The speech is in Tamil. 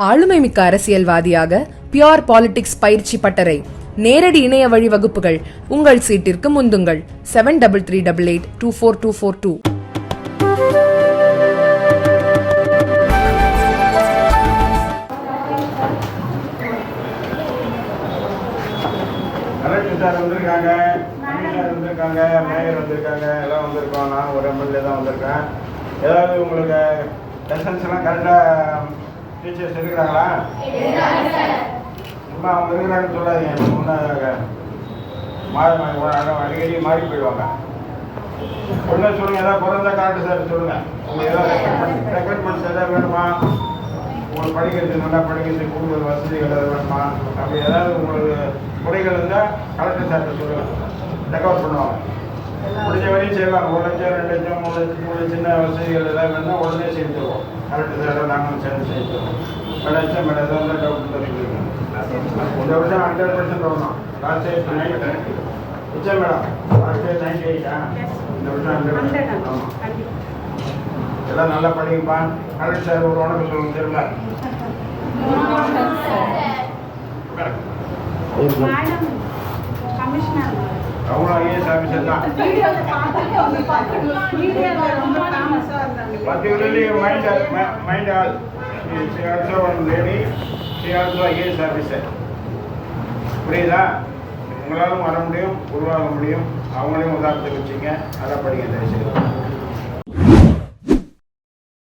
ஆளுமைமிக்க அரசியல்வாதியாக பியோர் பாலிடிக்ஸ் பயிற்சி பட்டறை. நேரடி இணைய வழி வகுப்புகள். உங்கள் சீட்டிற்கு முந்துங்கள். Seven double three double eight two four two four two வந்திருக்காங்க. வந்திருக்காங்க. மேயர் வந்திருக்காங்க. எல்லாம் வந்திருக்கோம். நான் ஒரு எம்எல்ஏ தான் வந்திருக்கேன். ஏதாவது உங்களுக்கு லெசன்ஸ் எல்லாம் கரெக்டாக டீச்சர்ஸ் இருக்கிறாங்களா சும்மா அவங்க இருக்கிறாங்கன்னு சொல்லாதீங்க. முன்னாக மாறி மாறி அடிக்கடி மாறி போயிடுவாங்க. ஒன்றே சொல்லுங்கள் ஏதாவது பிறந்த காட்டு சார் சொல்லுங்கள் உங்களுக்கு ஏதாவது ரெக்கமெண்ட்ஸ் ஏதாவது வேணுமா? உங்களுக்கு படிக்கிறது நல்லா படிக்கிறது கூடுதல் வசதிகள் ஏதாவது வேணுமா? அப்படி ஏதாவது உங்களுக்கு குறைகள் இருந்தால் கலெக்டர் சார்கிட்ட சொல்லுங்கள் ரெக்கவர் பண்ணுவாங்க. முடிஞ்ச வரையும் செய்வாங்க ஒரு லட்சம் ரெண்டு லட்சம் மூணு லட்சம் மூணு சின்ன வசதிகள் ஏதாவது வேணும்னா உடனே செஞ்சுருவோம் கலெக்டர் சார்ட்ட நாங்களும் சேர்ந்து செஞ்சுருவோம் ரெண்டு லட்சம் மேடம் ஏதாவது டவுட் தெரிவிக்கிறோம் இந்த வருஷம் ஹண்ட்ரட் பர்சன்ட் வரணும் லாஸ்ட் இயர் நைன்டி நிச்சயம் மேடம் லாஸ்ட் இயர் நைன்டி எயிட்டா இந்த வருஷம் ஹண்ட்ரட் ஆமாம் எல்லாம் நல்லா படிங்கப்பா கலெக்டர் சார் ஒரு உனக்கு சொல்லுங்க தெரியல? மேடம் ஐஏஎஸ் ஆஃபீஸர் தான் மீடியாவில் ரொம்ப mind, mind all. She also one lady, she also புரியுதா உங்களாலும் வர முடியும் உருவாக முடியும் அவங்களையும் உதாரணத்துக்கு வச்சுங்க நல்லா படிக்க தயவுசெய்து